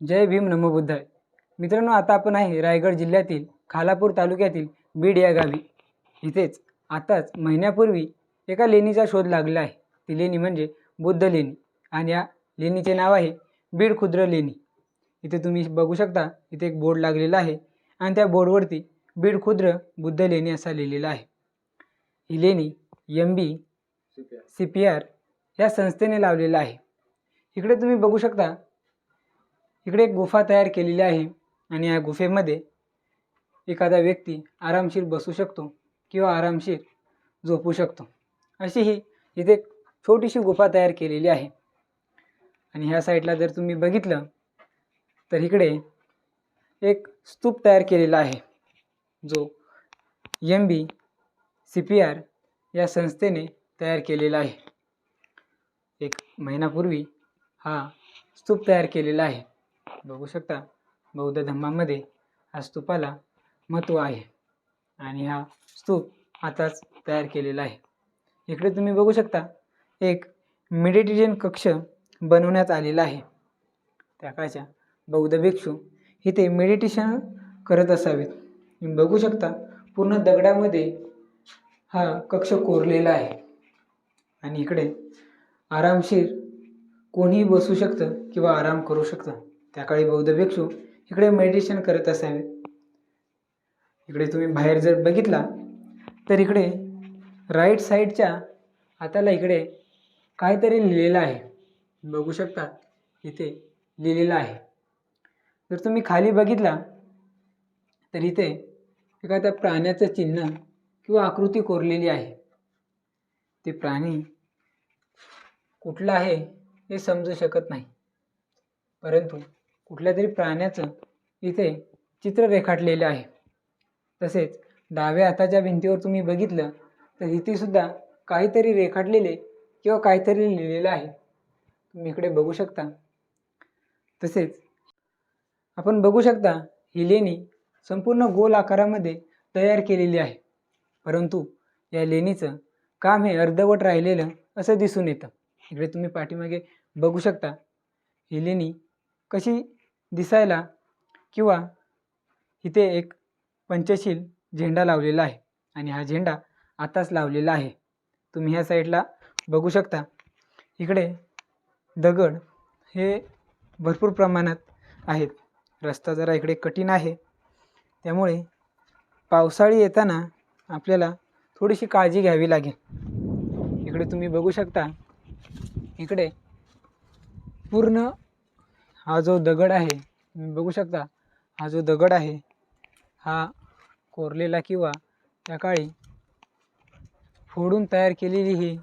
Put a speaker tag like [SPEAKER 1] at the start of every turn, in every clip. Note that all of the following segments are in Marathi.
[SPEAKER 1] जय भीम नमो बुद्धाय मित्रांनो आता आपण आहे रायगड जिल्ह्यातील खालापूर तालुक्यातील बीड या गावी. इथेच आताच महिन्यापूर्वी एका लेणीचा शोध लागला आहे. ती लेणी म्हणजे बुद्ध लेणी आणि या लेणीचे नाव आहे बीड खुद्र लेणी. इथे तुम्ही बघू शकता इथे एक बोर्ड लागलेला आहे आणि त्या बोर्डवरती बीड खुद्र बुद्ध लेणी असा लिहिलेला आहे. ही लेणी M B C P R या संस्थेने लावलेला आहे. इकडे तुम्ही बघू शकता इकडे एक गुफा तयार केलेली आहे आणि या गुफेमध्ये एखादा व्यक्ती आरामशीर बसू शकतो किंवा आरामशीर झोपू शकतो. अशी ही इथे एक छोटीशी गुफा तयार केलेली आहे. आणि ह्या साईडला जर तुम्ही बघितलं तर इकडे एक स्तूप तयार केलेला आहे जो M B C P R या संस्थेने तयार केलेला आहे. एक महिनापूर्वी हा स्तूप तयार केलेला आहे. बघू शकता बौद्ध धर्मामध्ये हा स्तूपाला महत्त्व आहे. आणि हा स्तूप आताच तयार केलेला आहे. इकडे तुम्ही बघू शकता एक मेडिटेशन कक्ष बनवण्यात आलेला आहे. त्या काळच्या बौद्ध भिक्षू इथे मेडिटेशन करत असावेत. तुम्ही बघू शकता पूर्ण दगडामध्ये हा कक्ष कोरलेला आहे. आणि इकडे आरामशीर कोणीही बसू शकतं किंवा आराम करू शकतं. त्या काळी बौद्ध भिक्षू इकडे मेडिटेशन करत असावेत इकडे तुम्ही बाहेर जर बघितला तर इकडे राईट साईडच्या हाताला इकडे काहीतरी लिहिलेलं आहे. बघू शकता इथे लिहिलेलं आहे. जर तुम्ही खाली बघितला तर इथे एखाद्या प्राण्याचं चिन्ह किंवा आकृती कोरलेली आहे. ते प्राणी कुठला आहे हे समजू शकत नाही. परंतु कुठल्या तरी प्राण्याचं इथे चित्र रेखाटलेलं आहे. तसेच डाव्या हाताच्या भिंतीवर तुम्ही बघितलं तर इथे सुद्धा काहीतरी रेखाटलेले किंवा काहीतरी लिहिलेलं आहे. तुम्ही इकडे बघू शकता. तसेच आपण बघू शकता ही लेणी संपूर्ण गोल आकारामध्ये तयार केलेली आहे. परंतु या लेणीचं काम हे अर्धवट राहिलेलं असं दिसून येतं. इकडे तुम्ही पाठीमागे बघू शकता ही लेणी कशी दिसायला किंवा इथे एक पंचशील झेंडा लावलेला आहे. आणि हा झेंडा आताच लावलेला आहे. तुम्ही ह्या साईडला बघू शकता. इकडे दगड हे भरपूर प्रमाणात आहेत. रस्ता जरा इकडे कठीण आहे. त्यामुळे पावसाळी येताना आपल्याला थोडीशी काळजी घ्यावी लागेल. इकडे तुम्ही बघू शकता. इकडे पूर्ण हा जो दगड आहे तुम्ही बघू शकता हा जो दगड आहे हा कोरलेला किंवा त्या काळी फोडून तयार केलेली ही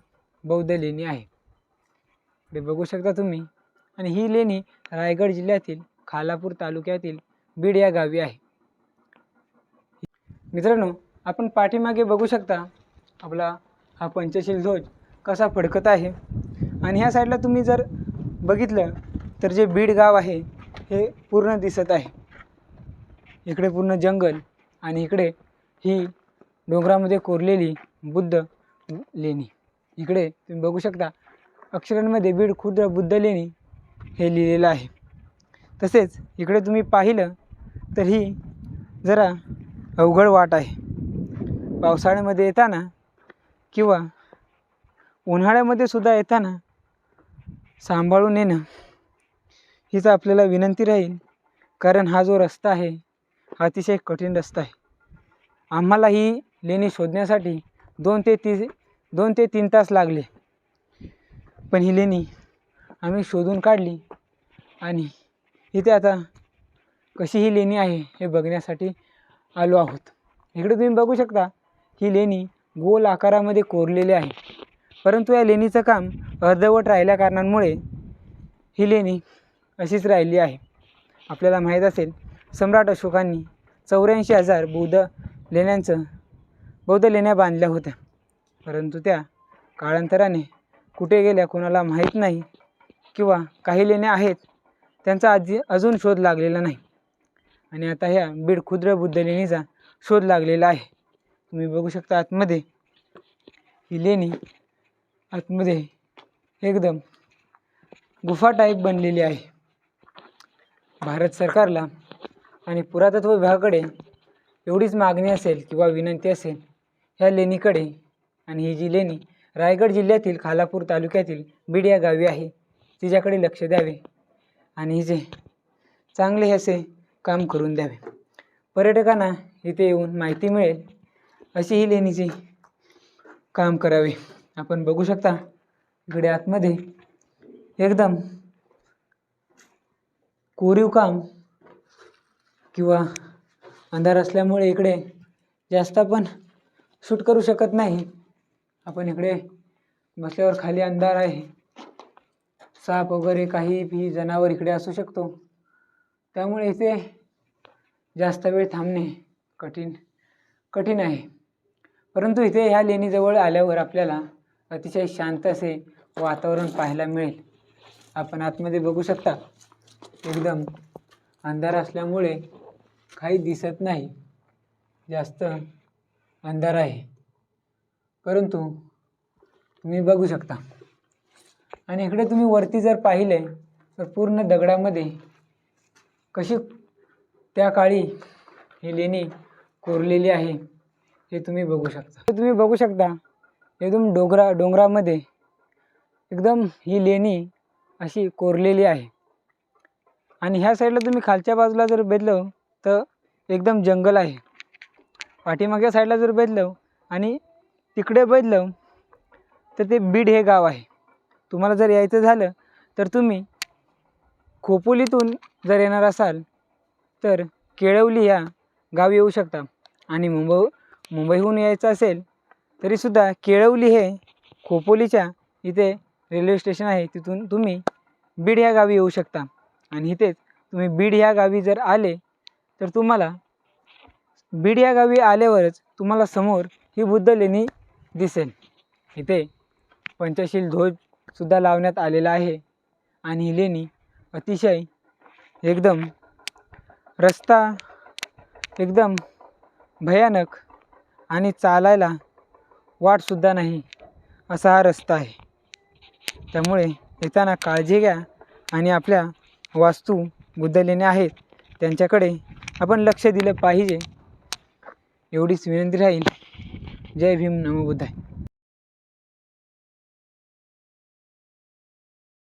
[SPEAKER 1] बौद्ध लेणी आहे. ते बघू शकता तुम्ही आणि ही लेणी रायगड जिल्ह्यातील खालापूर तालुक्यातील बीड या गावी आहे. मित्रांनो आपण पाठीमागे बघू शकता आपला हा पंचशील ध्वज कसा फडकत आहे. आणि ह्या साईडला तुम्ही जर बघितलं तर जे बीड गाव आहे हे पूर्ण दिसत आहे. इकडे पूर्ण जंगल आणि इकडे ही डोंगरामध्ये कोरलेली बुद्ध लेणी. इकडे तुम्ही बघू शकता अक्षरांमध्ये बीड खुद्द बुद्ध लेणी हे लिहिलेलं आहे. तसेच इकडे तुम्ही पाहिलं तर ही जरा अवघड वाट आहे. पावसाळ्यामध्ये येताना किंवा उन्हाळ्यामध्ये सुद्धा येताना सांभाळून येणं हीच आपल्याला विनंती राहील. कारण हा जो रस्ता आहे हा अतिशय कठीण रस्ता आहे. आम्हाला ही लेणी शोधण्यासाठी दोन ते ती दोन ते तीन तास लागले. पण ही लेणी आम्ही शोधून काढली आणि इथे आता कशी ही लेणी आहे हे बघण्यासाठी आलो आहोत. इकडे तुम्ही बघू शकता ही लेणी गोल आकारामध्ये कोरलेली आहे. परंतु या लेणीचं काम अर्धवट राहिल्या कारणांमुळे ही लेणी अशीच राहिली आहे. आपल्याला माहीत असेल सम्राट अशोकांनी चौऱ्याऐंशी हजार बौद्ध लेण्यांचं बौद्ध लेण्या बांधल्या होत्या. परंतु त्या काळांतराने कुठे गेल्या कोणाला माहीत नाही किंवा काही लेण्या आहेत त्यांचा आजी अजून शोध लागलेला नाही. आणि आता ह्या बीड खुद्र बुद्ध लेणीचा शोध लागलेला आहे. तुम्ही बघू शकता आतमध्ये ही लेणी आतमध्ये एकदम गुफा टाईप बनलेली आहे. भारत सरकारला आणि पुरातत्व विभागाकडे एवढीच मागणी असेल किंवा विनंती असेल ह्या लेणीकडे आणि ही जी लेणी रायगड जिल्ह्यातील खालापूर तालुक्यातील बीड या गावी आहे तिच्याकडे लक्ष द्यावे आणि हिचे चांगले असे काम करून द्यावे. पर्यटकांना इथे येऊन माहिती मिळेल अशी ही लेणीची काम करावे. आपण बघू शकता इकडे आतमध्ये एकदम कोरीव काम किंवा अंधार असल्यामुळे इकडे जास्त आपण शूट करू शकत नाही. आपण इकडे बसल्यावर खाली अंधार आहे. साप वगैरे काही बी जनावर इकडे असू शकतो. त्यामुळे इथे जास्त वेळ थांबणे कठीण कठीण आहे. परंतु इथे ह्या लेणीजवळ आल्यावर आपल्याला अतिशय शांत असे वातावरण पाहायला मिळेल. आपण आतमध्ये बघू शकता. एकदम अंधार असल्यामुळे काही दिसत नाही. जास्त अंधार आहे. परंतु तुम्ही बघू शकता. आणि इकडे तुम्ही वरती जर पाहिले तर पूर्ण दगडामध्ये कशी त्या काळी ही लेणी कोरलेली आहे हे तुम्ही बघू शकता. हे तुम्ही बघू शकता एकदम डोंगरा डोंगरामध्ये एकदम ही लेणी अशी कोरलेली आहे. आणि ह्या साईडला तुम्ही खालच्या बाजूला जर बेदलं तर एकदम जंगल आहे. पाठीमागच्या साईडला जर बेदलं आणि तिकडे बेदलं तर ते बीड हे गाव आहे. तुम्हाला जर यायचं झालं तर तुम्ही खोपोलीतून जर येणार असाल तर केळवली ह्या गावी येऊ शकता. आणि मुंबई मुंबईहून यायचं असेल तरीसुद्धा केळवली हे खोपोलीच्या इथे रेल्वे स्टेशन आहे. तिथून तुम्ही बीड ह्या गावी येऊ शकता. आणि इथेच तुम्ही बीड ह्या गावी जर आले तर तुम्हाला बीड या गावी आल्यावरच तुम्हाला समोर ही बुद्ध लेणी दिसेल. इथे पंचशील ध्वजसुद्धा लावण्यात आलेला आहे आणि ही लेणी अतिशय एकदम रस्ता एकदम भयानक आणि चालायला वाटसुद्धा नाही असा हा रस्ता आहे. त्यामुळे येताना काळजी घ्या आणि आपल्या वास्तू बुद्ध आहेत. त्यांच्याकडे आपण लक्ष दिलं पाहिजे. एवढीच विनंती राहील. जय भीम नमो बुद्धाय.